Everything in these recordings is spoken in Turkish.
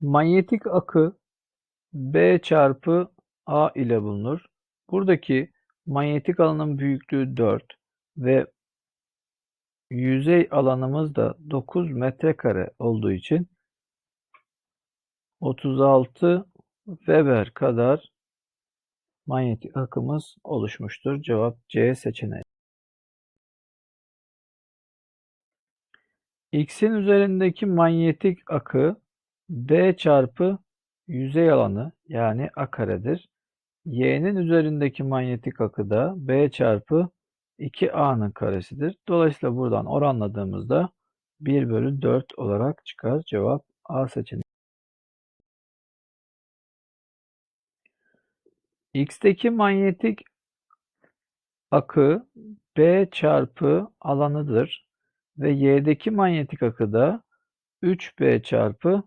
Manyetik akı B çarpı A ile bulunur. Buradaki manyetik alanın büyüklüğü 4 ve yüzey alanımız da 9 metrekare olduğu için 36 Weber kadar manyetik akımız oluşmuştur. Cevap C seçeneği. X'in üzerindeki manyetik akı B çarpı yüzey alanı yani A karedir. Y'nin üzerindeki manyetik akı da B çarpı 2A'nın karesidir. Dolayısıyla buradan oranladığımızda 1 bölü 4 olarak çıkar. Cevap A seçeneği. X'teki manyetik akı B çarpı alanıdır ve Y'deki manyetik akı da 3B çarpı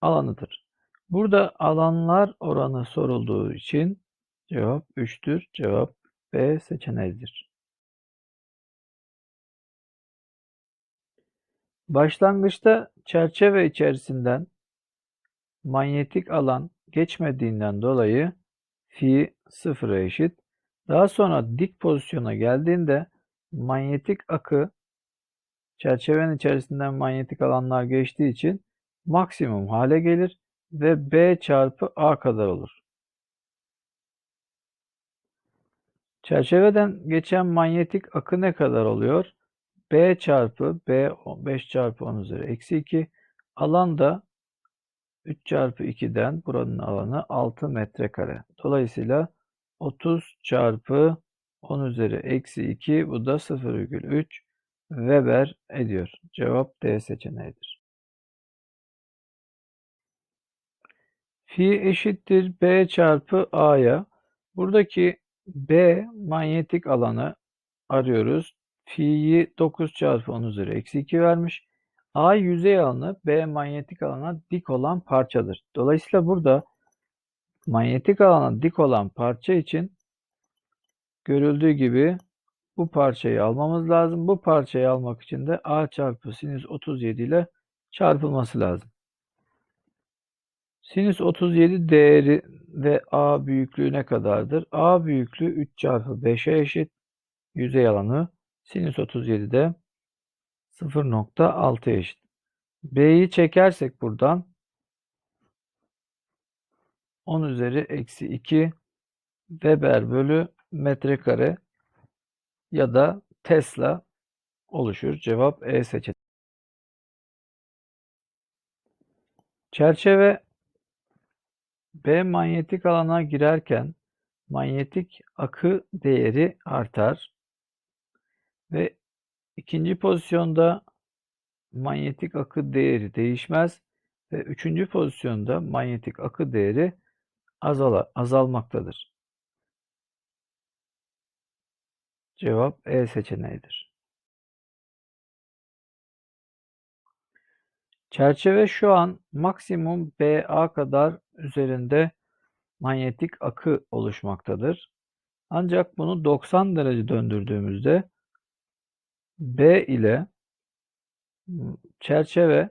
alanıdır. Burada alanlar oranı sorulduğu için cevap 3'tür. Cevap B seçeneğidir. Başlangıçta çerçeve içerisinden manyetik alan geçmediğinden dolayı fi sıfıra eşit. Daha sonra dik pozisyona geldiğinde manyetik akı çerçevenin içerisinden manyetik alanlar geçtiği için maksimum hale gelir ve B çarpı A kadar olur. Çerçeveden geçen manyetik akı ne kadar oluyor? B çarpı B 5 çarpı 10 üzeri eksi 2. Alan da 3 çarpı 2'den buranın alanı 6 metrekare. Dolayısıyla 30 çarpı 10 üzeri eksi 2 bu da 0,3 Weber ediyor. Cevap D seçeneğidir. Fi eşittir B çarpı A'ya. Buradaki B manyetik alanı arıyoruz. Fi'yi 9 çarpı 10 üzeri eksi 2 vermiş. A yüzey alanı B manyetik alana dik olan parçadır. Dolayısıyla burada manyetik alana dik olan parça için görüldüğü gibi bu parçayı almamız lazım. Bu parçayı almak için de A çarpı sinüs 37 ile çarpılması lazım. Sinüs 37 değeri ve A büyüklüğü ne kadardır? A büyüklüğü 3 çarpı 5'e eşit. Yüzey alanı sinüs 37'de 0.6 eşit. B'yi çekersek buradan 10 üzeri eksi 2 Weber bölü metrekare ya da Tesla oluşur. Cevap E seçeneği. Çerçeve B manyetik alana girerken manyetik akı değeri artar ve ikinci pozisyonda manyetik akı değeri değişmez ve üçüncü pozisyonda manyetik akı değeri azala, azalmaktadır. Cevap E seçeneğidir. Çerçeve şu an maksimum BA kadar üzerinde manyetik akı oluşmaktadır. Ancak bunu 90 derece döndürdüğümüzde B ile çerçeve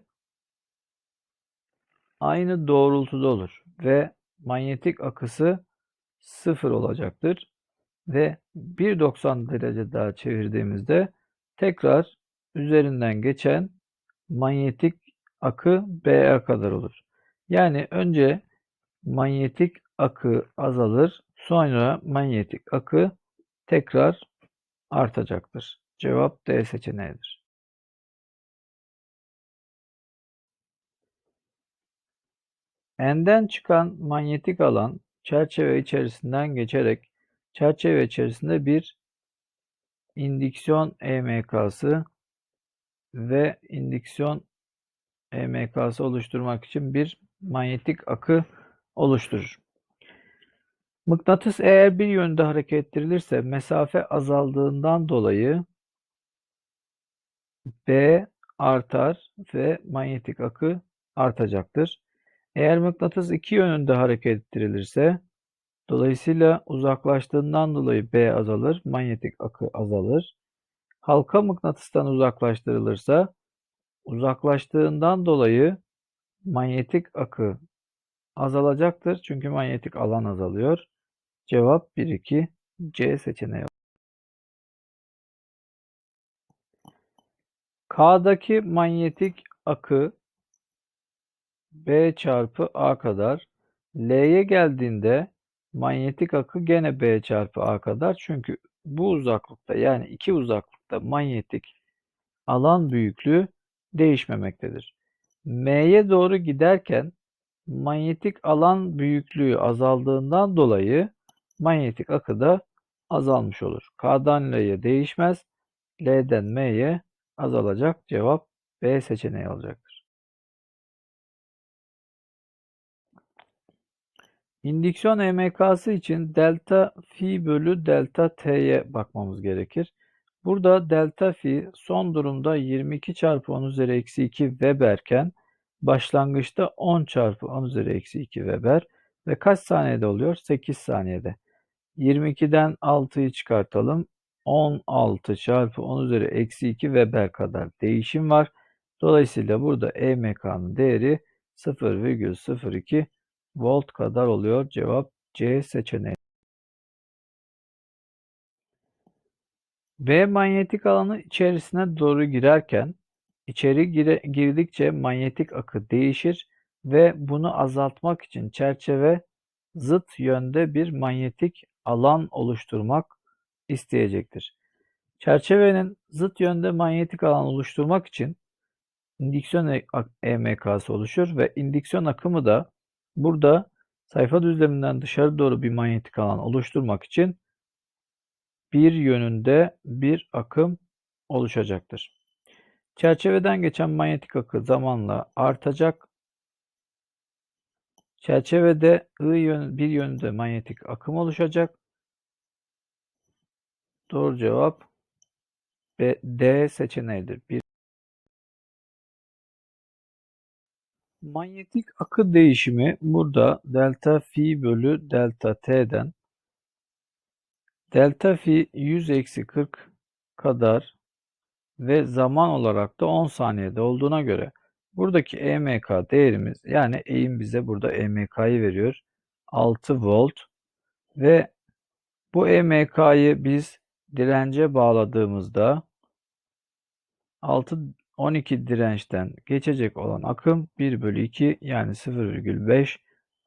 aynı doğrultuda olur ve manyetik akısı sıfır olacaktır. Ve 1.90 derece daha çevirdiğimizde tekrar üzerinden geçen manyetik akı BA kadar olur. Yani önce manyetik akı azalır, sonra manyetik akı tekrar artacaktır. Cevap D seçeneğidir. N'den çıkan manyetik alan çerçeve içerisinden geçerek çerçeve içerisinde bir indüksiyon EMK'sı ve indüksiyon EMK'sı oluşturmak için bir manyetik akı oluşturur. Mıknatıs eğer bir yönde hareket ettirilirse mesafe azaldığından dolayı B artar ve manyetik akı artacaktır. Eğer mıknatıs iki yönünde hareket ettirilirse dolayısıyla uzaklaştığından dolayı B azalır, manyetik akı azalır. Halka mıknatıstan uzaklaştırılırsa uzaklaştığından dolayı manyetik akı azalacaktır. Çünkü manyetik alan azalıyor. Cevap 1 2 C seçeneği. K'daki manyetik akı B çarpı A kadar. L'ye geldiğinde manyetik akı gene B çarpı A kadar. Çünkü bu uzaklıkta yani iki uzaklıkta manyetik alan büyüklüğü değişmemektedir. M'ye doğru giderken manyetik alan büyüklüğü azaldığından dolayı manyetik akı da azalmış olur. K'dan L'ye değişmez. L'den M'ye azalacak. Cevap B seçeneği olacaktır. İndüksiyon EMK'sı için delta fi bölü delta t'ye bakmamız gerekir. Burada delta fi son durumda 22 çarpı 10 üzeri eksi 2 Weberken başlangıçta 10 çarpı 10 üzeri eksi 2 Weber ve kaç saniyede oluyor? 8 saniyede. 22'den 6'yı çıkartalım. 16 çarpı 10 üzeri eksi 2 Weber kadar değişim var. Dolayısıyla burada EMK'nın değeri 0,02 volt kadar oluyor. Cevap C seçeneği. V manyetik alanı içerisine doğru girerken içeri gire, girdikçe manyetik akı değişir ve bunu azaltmak için çerçeve zıt yönde bir manyetik alan oluşturmak isteyecektir. Çerçevenin zıt yönde manyetik alan oluşturmak için indüksiyon EMK'sı oluşur ve indüksiyon akımı da burada sayfa düzleminden dışarı doğru bir manyetik alan oluşturmak için bir yönünde bir akım oluşacaktır. Çerçeveden geçen manyetik akı zamanla artacak. Çerçevede I yön, bir yönde manyetik akım oluşacak. Doğru cevap B, D seçeneğidir. Bir Manyetik akı değişimi burada delta fi bölü delta t'den delta fi 100 eksi 40 kadar ve zaman olarak da 10 saniyede olduğuna göre buradaki EMK değerimiz yani eğim bize burada EMK'yı veriyor. 6 volt ve bu EMK'yı biz dirence bağladığımızda 6 12 dirençten geçecek olan akım 1 bölü 2 yani 0,5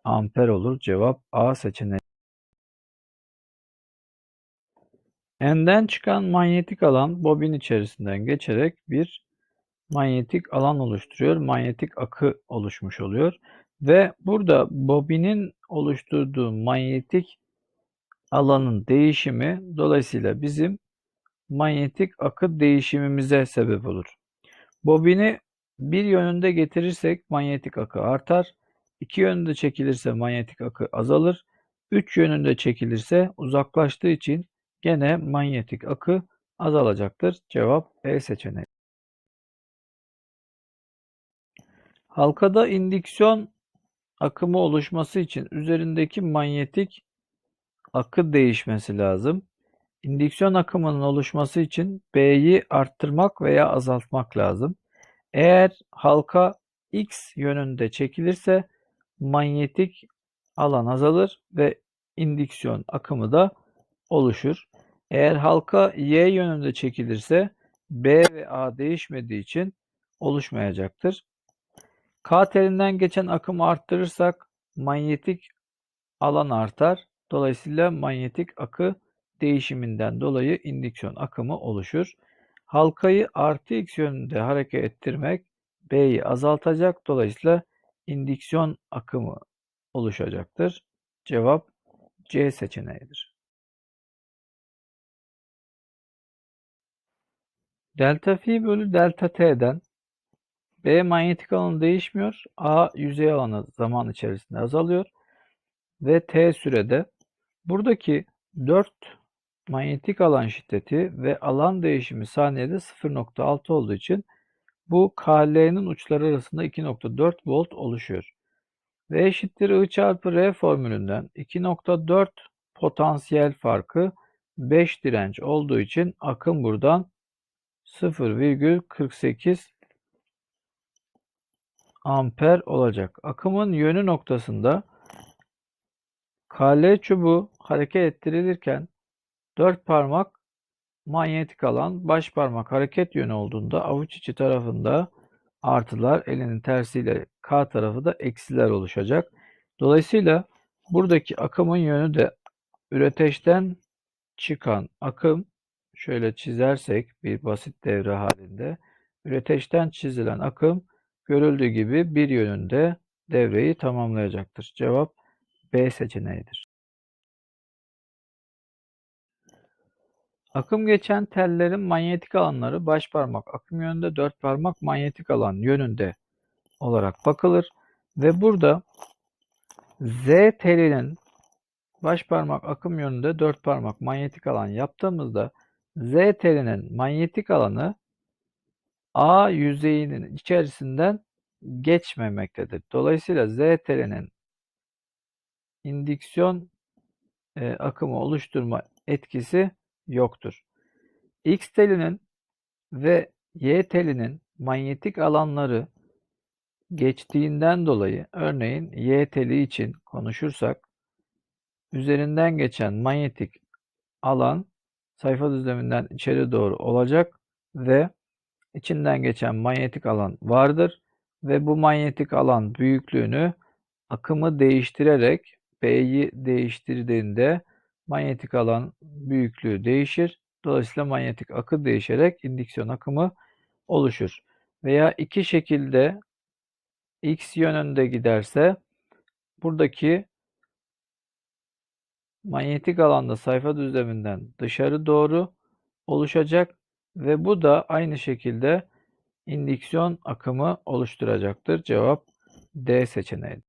amper olur. Cevap A seçeneği. N'den çıkan manyetik alan bobin içerisinden geçerek bir manyetik alan oluşturuyor. Manyetik akı oluşmuş oluyor. Ve burada bobinin oluşturduğu manyetik alanın değişimi dolayısıyla bizim manyetik akı değişimimize sebep olur. Bobini bir yönünde getirirsek manyetik akı artar. İki yönünde çekilirse manyetik akı azalır. Üç yönünde çekilirse uzaklaştığı için gene manyetik akı azalacaktır. Cevap E seçeneği. Halkada indüksiyon akımı oluşması için üzerindeki manyetik akı değişmesi lazım. İndüksiyon akımının oluşması için B'yi arttırmak veya azaltmak lazım. Eğer halka X yönünde çekilirse manyetik alan azalır ve indüksiyon akımı da oluşur. Eğer halka Y yönünde çekilirse B ve A değişmediği için oluşmayacaktır. K telinden geçen akımı arttırırsak manyetik alan artar. Dolayısıyla manyetik akı değişiminden dolayı indüksiyon akımı oluşur. Halkayı artı x yönünde hareket ettirmek B'yi azaltacak. Dolayısıyla indüksiyon akımı oluşacaktır. Cevap C seçeneğidir. Delta fi bölü delta t'den B manyetik alanı değişmiyor. A yüzey alanı zaman içerisinde azalıyor. Ve T sürede buradaki 4 manyetik alan şiddeti ve alan değişimi saniyede 0.6 olduğu için bu KL'nin uçları arasında 2.4 volt oluşuyor. V eşittir I çarpı R formülünden 2.4 potansiyel farkı 5 direnç olduğu için akım buradan 0,48 amper olacak. Akımın yönü noktasında KL çubuğu hareket ettirilirken dört parmak manyetik alan, baş parmak hareket yönü olduğunda avuç içi tarafında artılar, elinin tersiyle K tarafı da eksiler oluşacak. Dolayısıyla buradaki akımın yönü de üreteçten çıkan akım şöyle çizersek bir basit devre halinde üreteçten çizilen akım görüldüğü gibi bir yönünde devreyi tamamlayacaktır. Cevap B seçeneğidir. Akım geçen tellerin manyetik alanları baş parmak akım yönünde, dört parmak manyetik alan yönünde olarak bakılır ve burada Z telinin baş parmak akım yönünde dört parmak manyetik alan yaptığımızda Z telinin manyetik alanı A yüzeyinin içerisinden geçmemektedir. Dolayısıyla Z telinin indüksiyon e, akımı oluşturma etkisi yoktur. X telinin ve Y telinin manyetik alanları geçtiğinden dolayı örneğin Y teli için konuşursak üzerinden geçen manyetik alan sayfa düzleminden içeri doğru olacak ve içinden geçen manyetik alan vardır ve bu manyetik alan büyüklüğünü akımı değiştirerek B'yi değiştirdiğinde manyetik alan büyüklüğü değişir. Dolayısıyla manyetik akı değişerek indüksiyon akımı oluşur. Veya iki şekilde x yönünde giderse buradaki manyetik alanda sayfa düzleminden dışarı doğru oluşacak ve bu da aynı şekilde indüksiyon akımı oluşturacaktır. Cevap D seçeneği.